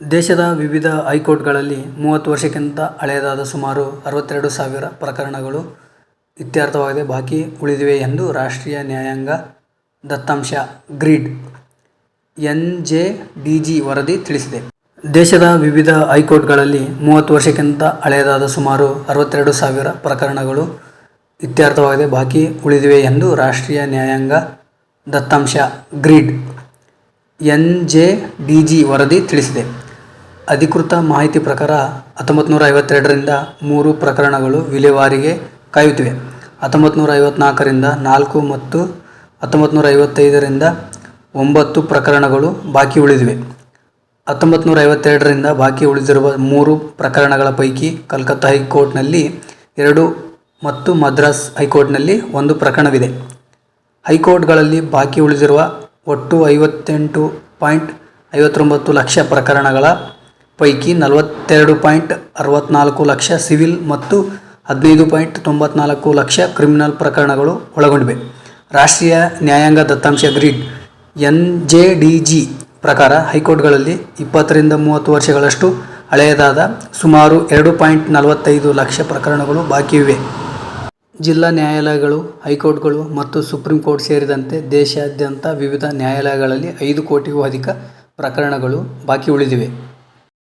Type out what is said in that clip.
ದೇಶದ ವಿವಿಧ ಹೈಕೋರ್ಟ್ಗಳಲ್ಲಿ ಮೂವತ್ತು ವರ್ಷಕ್ಕಿಂತ ಹಳೆಯದಾದ ಸುಮಾರು ಅರವತ್ತೆರಡು ಸಾವಿರ ಪ್ರಕರಣಗಳು ಇತ್ಯರ್ಥವಾಗದೆ ಬಾಕಿ ಉಳಿದಿವೆ ಎಂದು ರಾಷ್ಟ್ರೀಯ ನ್ಯಾಯಾಂಗ ದತ್ತಾಂಶ ಗ್ರಿಡ್ ಎನ್ ಎನ್ಜೆಡಿಜಿ ವರದಿ ತಿಳಿಸಿದೆ. ದೇಶದ ವಿವಿಧ ಹೈಕೋರ್ಟ್ಗಳಲ್ಲಿ ಮೂವತ್ತು ವರ್ಷಕ್ಕಿಂತ ಹಳೆಯದಾದ ಸುಮಾರು ಅರವತ್ತೆರಡು ಸಾವಿರ ಪ್ರಕರಣಗಳು ಇತ್ಯರ್ಥವಾಗದೆ ಬಾಕಿ ಉಳಿದಿವೆ ಎಂದು ರಾಷ್ಟ್ರೀಯ ನ್ಯಾಯಾಂಗ ದತ್ತಾಂಶ ಗ್ರಿಡ್ ಎನ್ ಎನ್ಜೆಡಿಜಿ ವರದಿ ತಿಳಿಸಿದೆ. ಅಧಿಕೃತ ಮಾಹಿತಿ ಪ್ರಕಾರ ಹತ್ತೊಂಬತ್ತು ನೂರ ಐವತ್ತೆರಡರಿಂದ ಮೂರು ಪ್ರಕರಣಗಳು ವಿಲೇವಾರಿಗೆ ಕಾಯುತ್ತಿವೆ. ಹತ್ತೊಂಬತ್ತು ನೂರ ಐವತ್ನಾಲ್ಕರಿಂದ ನಾಲ್ಕು ಮತ್ತು ಹತ್ತೊಂಬತ್ತು ನೂರ ಐವತ್ತೈದರಿಂದ ಒಂಬತ್ತು ಪ್ರಕರಣಗಳು ಬಾಕಿ ಉಳಿದಿವೆ. ಹತ್ತೊಂಬತ್ತು ನೂರ ಐವತ್ತೆರಡರಿಂದ ಬಾಕಿ ಉಳಿದಿರುವ ಮೂರು ಪ್ರಕರಣಗಳ ಪೈಕಿ ಕಲ್ಕತ್ತಾ ಹೈಕೋರ್ಟ್ನಲ್ಲಿ ಎರಡು ಮತ್ತು ಮದ್ರಾಸ್ ಹೈಕೋರ್ಟ್ನಲ್ಲಿ ಒಂದು ಪ್ರಕರಣವಿದೆ. ಹೈಕೋರ್ಟ್ಗಳಲ್ಲಿ ಬಾಕಿ ಉಳಿದಿರುವ ಒಟ್ಟು ಐವತ್ತೆಂಟು ಪಾಯಿಂಟ್ ಐವತ್ತೊಂಬತ್ತು ಲಕ್ಷ ಪ್ರಕರಣಗಳ ಪೈಕಿ ನಲವತ್ತೆರಡು ಪಾಯಿಂಟ್ ಅರವತ್ನಾಲ್ಕು ಲಕ್ಷ ಸಿವಿಲ್ ಮತ್ತು ಹದಿನೈದು ಪಾಯಿಂಟ್ ತೊಂಬತ್ನಾಲ್ಕು ಲಕ್ಷ ಕ್ರಿಮಿನಲ್ ಪ್ರಕರಣಗಳು ಒಳಗೊಂಡಿವೆ. ರಾಷ್ಟ್ರೀಯ ನ್ಯಾಯಾಂಗ ದತ್ತಾಂಶ ಗ್ರಿಡ್ ಜಿ ಪ್ರಕಾರ ಹೈಕೋರ್ಟ್ಗಳಲ್ಲಿ ಇಪ್ಪತ್ತರಿಂದ ಮೂವತ್ತು ವರ್ಷಗಳಷ್ಟು ಹಳೆಯದಾದ ಸುಮಾರು ಎರಡು ಪಾಯಿಂಟ್ ನಲವತ್ತೈದು ಲಕ್ಷ ಪ್ರಕರಣಗಳು ಬಾಕಿ ಇವೆ. ಜಿಲ್ಲಾ ನ್ಯಾಯಾಲಯಗಳು, ಹೈಕೋರ್ಟ್ಗಳು ಮತ್ತು ಸುಪ್ರೀಂ ಕೋರ್ಟ್ ಸೇರಿದಂತೆ ದೇಶಾದ್ಯಂತ ವಿವಿಧ ನ್ಯಾಯಾಲಯಗಳಲ್ಲಿ ಐದು ಕೋಟಿಗೂ ಅಧಿಕ ಪ್ರಕರಣಗಳು ಬಾಕಿ ಉಳಿದಿವೆ.